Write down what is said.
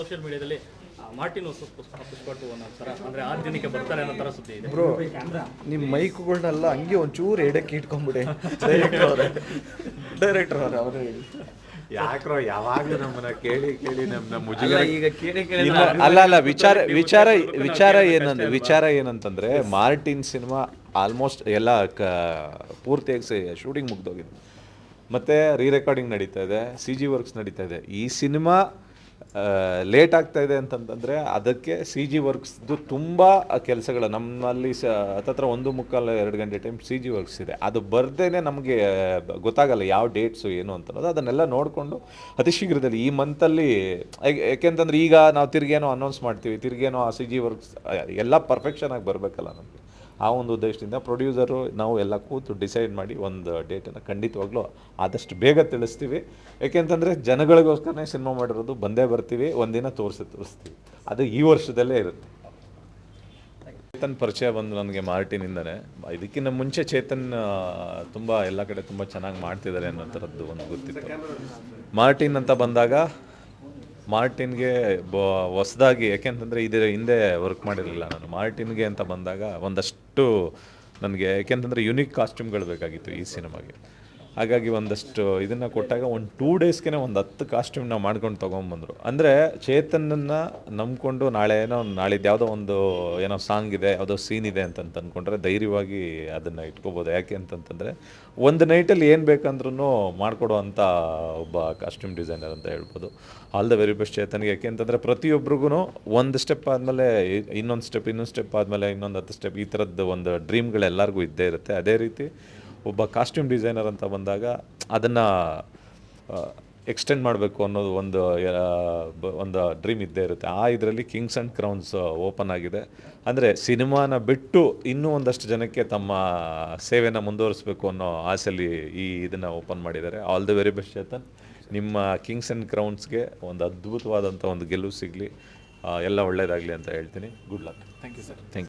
Social ಮೀಡಿಯಾದಲ್ಲಿ Martin ಥರ ಅಂದರೆ ಆ ದಿನಕ್ಕೆ ಬರ್ತಾರೆ ಅನ್ನೋ ತರ ಸುದ್ದಿ ಇದೆ. ಬ್ರೋ ನಿಮ್ಮ ಮೈಕ್ಗಳನ್ನೆಲ್ಲ ಹಂಗೆ ಒಂಚೂರು ಎಡಕ್ಕೆ ಇಟ್ಕೊಂಡ್ಬಿಡಿ ಡೈರೆಕ್ಟರ್ ಅವರೇ. ಡೈರೆಕ್ಟರ್ ಅವರೇ ಅವರೇ ಹೇಳಿ. ಯಾಕ್ರೋ ಯಾವಾಗ್ಲೂ ನಮ್ಮನ್ನ ಕೇಳಿ ಕೇಳಿ ನಮ್ಮ ಅಲ್ಲ, ಮುಜುಗರ ಈಗ ಕೇಳಿ ಕೇಳಿ ಅಲ್ಲ ಅಲ್ಲ ವಿಚಾರ ವಿಚಾರ ವಿಚಾರ ಏನಂದ್ರೆ ವಿಚಾರ ಏನಂತಂದ್ರೆ ಮಾರ್ಟಿನ್ ಸಿನಿಮಾ ಆಲ್ಮೋಸ್ಟ್ ಎಲ್ಲ ಕ ಪೂರ್ತಿಯಾಗಿ ಶೂಟಿಂಗ್ ಮುಗ್ದೋಗಿದೆ. ಮತ್ತೆ ರೀ ರೆಕಾರ್ಡಿಂಗ್ ನಡೀತಾ ಇದೆ ಸಿ ಜಿ ವರ್ಕ್ಸ್ ನಡೀತಾ ಇದೆ. ಈ ಸಿನಿಮಾ ಲೇಟ್ ಆಗ್ತಾ ಇದೆ ಅಂತಂತಂದರೆ ಅದಕ್ಕೆ ಸಿ ಜಿ ವರ್ಕ್ಸ್ದು ತುಂಬ ಕೆಲಸಗಳು. ನಮ್ಮಲ್ಲಿ ಸ, ಹತ್ತತ್ರ ಒಂದು ಮುಕ್ಕಾಲು ಎರಡು ಗಂಟೆ ಟೈಮ್ ಸಿ ಜಿ ವರ್ಕ್ಸ್ ಇದೆ. ಅದು ಬರ್ದೇ ನಮಗೆ ಗೊತ್ತಾಗಲ್ಲ ಯಾವ ಡೇಟ್ಸು ಏನು ಅಂತ ಅನ್ನೋದು ಅದನ್ನೆಲ್ಲ ನೋಡಿಕೊಂಡು ಅತಿ ಶೀಘ್ರದಲ್ಲಿ ಈ ಮಂತಲ್ಲಿ ಯಾಕೆಂತಂದ್ರೆ ಈಗ ನಾವು ತಿರ್ಗೇನೋ ಅನೌನ್ಸ್ ಮಾಡ್ತೀವಿ. ತಿರ್ಗೇನೋ ಆ ಸಿ ಜಿ ವರ್ಕ್ಸ್ ಎಲ್ಲ ಪರ್ಫೆಕ್ಷನ್ ಆಗಿ ಬರಬೇಕಲ್ಲ ನಮಗೆ. ಆ ಒಂದು ಉದ್ದೇಶದಿಂದ ಪ್ರೊಡ್ಯೂಸರು ನಾವು ಎಲ್ಲ ಕೂತು ಡಿಸೈಡ್ ಮಾಡಿ ಒಂದು ಡೇಟನ್ನು ಖಂಡಿತವಾಗ್ಲೂ ಆದಷ್ಟು ಬೇಗ ತಿಳಿಸ್ತೀವಿ. ಯಾಕೆಂತಂದರೆ ಜನಗಳಿಗೋಸ್ಕರನೇ ಸಿನಿಮಾ ಮಾಡಿರೋದು ಬಂದೇ ಬರ್ತೀವಿ, ಒಂದಿನ ತೋರಿಸಿ ತೋರಿಸ್ತೀವಿ. ಅದು ಈ ವರ್ಷದಲ್ಲೇ ಇರುತ್ತೆ. ಚೇತನ್ ಪರಿಚಯ ಬಂದು ನನಗೆ ಮಾರ್ಟಿನಿಂದನೇ. ಇದಕ್ಕಿಂತ ಮುಂಚೆ ಚೇತನ್ ತುಂಬ ಎಲ್ಲ ಕಡೆ ತುಂಬ ಚೆನ್ನಾಗಿ ಮಾಡ್ತಿದ್ದಾರೆ ಅನ್ನೋ ಥರದ್ದು ಒಂದು ಗೊತ್ತಿತ್ತು. ಮಾರ್ಟಿನ್ ಅಂತ ಬಂದಾಗ ಮಾರ್ಟಿನ್ಗೆ ಬ, ಹೊಸ್ದಾಗಿ ಯಾಕೆಂತಂದರೆ ಇದರ ಹಿಂದೆ ವರ್ಕ್ ಮಾಡಿರಲಿಲ್ಲ ನಾನು. ಮಾರ್ಟಿನ್ಗೆ ಅಂತ ಬಂದಾಗ ಒಂದಷ್ಟು ನನಗೆ ಯಾಕೆಂತಂದರೆ ಯುನಿಕ್ ಕಾಸ್ಟ್ಯೂಮ್ಗಳು ಬೇಕಾಗಿತ್ತು ಈ ಸಿನಿಮಾಗೆ ಹಾಗಾಗಿ ಒಂದಷ್ಟು ಇದನ್ನು ಕೊಟ್ಟಾಗ ಒಂದು ಟೂ ಡೇಸ್ಗೆ ಒಂದು ಹತ್ತು ಕಾಸ್ಟ್ಯೂಮ್ನ ಮಾಡ್ಕೊಂಡು ತೊಗೊಂಬಂದರು ಅಂದರೆ ಚೇತನನ್ನು ನಂಬ್ಕೊಂಡು ನಾಳೆ ಏನೋ ನಾಳಿದ್ದು ಯಾವುದೋ ಒಂದು ಏನೋ ಸಾಂಗ್ ಇದೆ, ಯಾವುದೋ ಸೀನ್ ಇದೆ ಅಂತ ಅಂದ್ಕೊಂಡ್ರೆ ಧೈರ್ಯವಾಗಿ ಅದನ್ನು ಇಟ್ಕೋಬೋದು. ಯಾಕೆ ಅಂತಂತಂದರೆ ಒಂದು ನೈಟಲ್ಲಿ ಏನು ಬೇಕಂದ್ರೂ ಮಾಡ್ಕೊಡೋ ಅಂಥ ಒಬ್ಬ ಕಾಸ್ಟ್ಯೂಮ್ ಡಿಸೈನರ್ ಅಂತ ಹೇಳ್ಬೋದು. ಆಲ್ ದ ವೆರಿ ಬೆಸ್ಟ್ ಚೇತನ್ಗೆ. ಯಾಕೆ ಅಂತಂದರೆ ಪ್ರತಿಯೊಬ್ಬರಿಗೂ ಒಂದು ಸ್ಟೆಪ್ ಆದಮೇಲೆ ಇನ್ನೊಂದು ಸ್ಟೆಪ್ ಇನ್ನೊಂದು ಸ್ಟೆಪ್ ಆದಮೇಲೆ ಇನ್ನೊಂದು ಹತ್ತು ಸ್ಟೆಪ್ ಈ ಥರದ್ದು ಒಂದು ಡ್ರೀಮ್ಗಳೆಲ್ಲರಿಗೂ ಇದ್ದೇ ಇರುತ್ತೆ. ಅದೇ ರೀತಿ ಒಬ್ಬ ಕಾಸ್ಟ್ಯೂಮ್ ಡಿಸೈನರ್ ಅಂತ ಬಂದಾಗ ಅದನ್ನು ಎಕ್ಸ್ಟೆಂಡ್ ಮಾಡಬೇಕು ಅನ್ನೋದು ಒಂದು ಒಂದು ಡ್ರೀಮ್ ಇದ್ದೇ ಇರುತ್ತೆ. ಆ ಇದರಲ್ಲಿ ಕಿಂಗ್ಸ್ ಆ್ಯಂಡ್ ಕ್ರೌನ್ಸ್ ಓಪನ್ ಆಗಿದೆ. ಅಂದರೆ ಸಿನಿಮಾನ ಬಿಟ್ಟು ಇನ್ನೂ ಒಂದಷ್ಟು ಜನಕ್ಕೆ ತಮ್ಮ ಸೇವೆನ ಮುಂದುವರಿಸಬೇಕು ಅನ್ನೋ ಆಸೆಯಲ್ಲಿ ಈ ಇದನ್ನು ಓಪನ್ ಮಾಡಿದ್ದಾರೆ. All the very best Chetan. ನಿಮ್ಮ ಕಿಂಗ್ಸ್ ಆ್ಯಂಡ್ ಕ್ರೌನ್ಸ್ಗೆ ಒಂದು ಅದ್ಭುತವಾದಂಥ ಒಂದು ಗೆಲುವು ಸಿಗಲಿ. ಎಲ್ಲ ಒಳ್ಳೆಯದಾಗಲಿ ಅಂತ ಹೇಳ್ತೀನಿ. Good luck thank you sir thank you